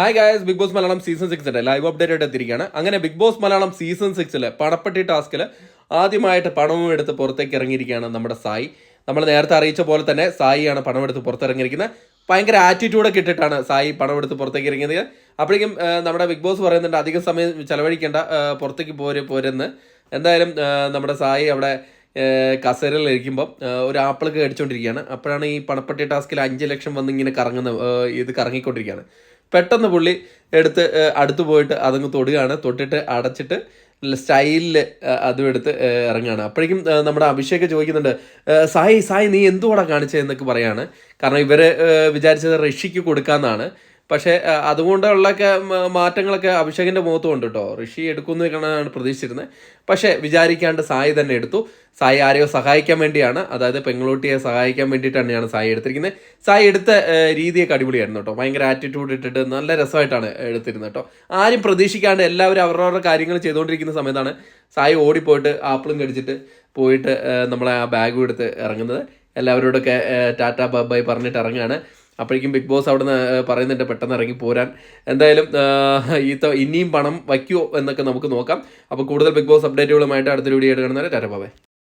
Hi guys Big Boss Malayalam season സിക്സിന്റെ live update ആയിട്ട് എത്തിയിരിക്കുകയാണ്. അങ്ങനെ ബിഗ് ബോസ് മലയാളം സീസൺ സിക്സിൽ പണപ്പെട്ടി ടാസ്കിൽ ആദ്യമായിട്ട് പണവും എടുത്ത് പുറത്തേക്ക് ഇറങ്ങിയിരിക്കുകയാണ് നമ്മുടെ സായി. നമ്മൾ നേരത്തെ അറിയിച്ച പോലെ തന്നെ സായിയാണ് പണമെടുത്ത് പുറത്തിറങ്ങിയിരിക്കുന്നത്. ഭയങ്കര ആറ്റിറ്റ്യൂഡൊക്കെ ഇട്ടിട്ടാണ് സായി പണം പണമെടുത്ത് പുറത്തേക്ക് ഇറങ്ങിയത് അപ്പോഴേക്കും നമ്മുടെ ബിഗ് ബോസ് പറയുന്നുണ്ട് അധികം സമയം ചെലവഴിക്കേണ്ട പുറത്തേക്ക് പോര് പോരെന്ന്. എന്തായാലും നമ്മുടെ സായി അവിടെ കസേരയിൽ ഇരിക്കുമ്പം ഒരു ആപ്പിളൊക്കെ അടിച്ചുകൊണ്ടിരിക്കുകയാണ് അപ്പോഴാണ് ഈ പണപ്പെട്ടി ടാസ്കിൽ അഞ്ച് ലക്ഷം വന്ന് ഇങ്ങനെ കറങ്ങുന്ന ഇത് കറങ്ങിക്കൊണ്ടിരിക്കുകയാണ്. പെട്ടെന്ന് പുള്ളി എടുത്ത് അടുത്ത് പോയിട്ട് അതങ്ങ് തൊടുകയാണ്. തൊട്ടിട്ട് അടച്ചിട്ട് സ്റ്റൈലിൽ അതും എടുത്ത് ഇറങ്ങുകയാണ്. അപ്പോഴേക്കും നമ്മുടെ അഭിഷേക് ചോദിക്കുന്നുണ്ട് സായി സായി നീ എന്തുകൂടെ കാണിച്ചതെന്നൊക്കെ പറയാണ്. കാരണം ഇവർ വിചാരിച്ചത് ഋഷിക്ക് കൊടുക്കാമെന്നാണ് പക്ഷേ അതുകൊണ്ടുള്ളൊക്കെ മാറ്റങ്ങളൊക്കെ അഭിഷേകിന്റെ മുഖത്തും ഉണ്ട് കേട്ടോ ഋഷി എടുക്കുന്നു എന്നാണ് പ്രതീക്ഷിച്ചിരുന്നത് പക്ഷേ വിചാരിക്കാണ്ട് സായി തന്നെ എടുത്തു. സായി ആരെയോ സഹായിക്കാൻ വേണ്ടിയാണ്. അതായത് പെങ്ങളൂട്ടിയെ സഹായിക്കാൻ വേണ്ടിയിട്ട് തന്നെയാണ് സായി എടുത്തിരിക്കുന്നത് സായി എടുത്ത രീതിയൊക്കെ അടിപൊളിയായിരുന്നു കേട്ടോ ഭയങ്കര ആറ്റിറ്റ്യൂഡ് ഇട്ടിട്ട് നല്ല രസമായിട്ടാണ് എടുത്തിരുന്നത് കേട്ടോ ആരും പ്രതീക്ഷിക്കാണ്ട് എല്ലാവരും അവരവരുടെ കാര്യങ്ങൾ ചെയ്തുകൊണ്ടിരിക്കുന്ന സമയത്താണ് സായി ഓടിപ്പോയിട്ട് ആപ്പിളും കടിച്ചിട്ട് പോയിട്ട് നമ്മളെ ആ ബാഗും എടുത്ത് ഇറങ്ങുന്നത്. എല്ലാവരോടൊക്കെ ടാറ്റ ബൈ പറഞ്ഞിട്ട് ഇറങ്ങുകയാണ്. അപ്പോഴേക്കും ബിഗ് ബോസ് അവിടെ നിന്ന് പറയുന്നുണ്ട് പെട്ടെന്ന് ഇറങ്ങി പോരാൻ. എന്തായാലും ഈ ഇനിയും പണം വയ്ക്കുമോ എന്നൊക്കെ നമുക്ക് നോക്കാം. അപ്പോൾ കൂടുതൽ ബിഗ് ബോസ് അപ്ഡേറ്റുകളുമായിട്ട് അടുത്തൊരു വീഡിയോ ആയിട്ട് കാണുന്നവരെ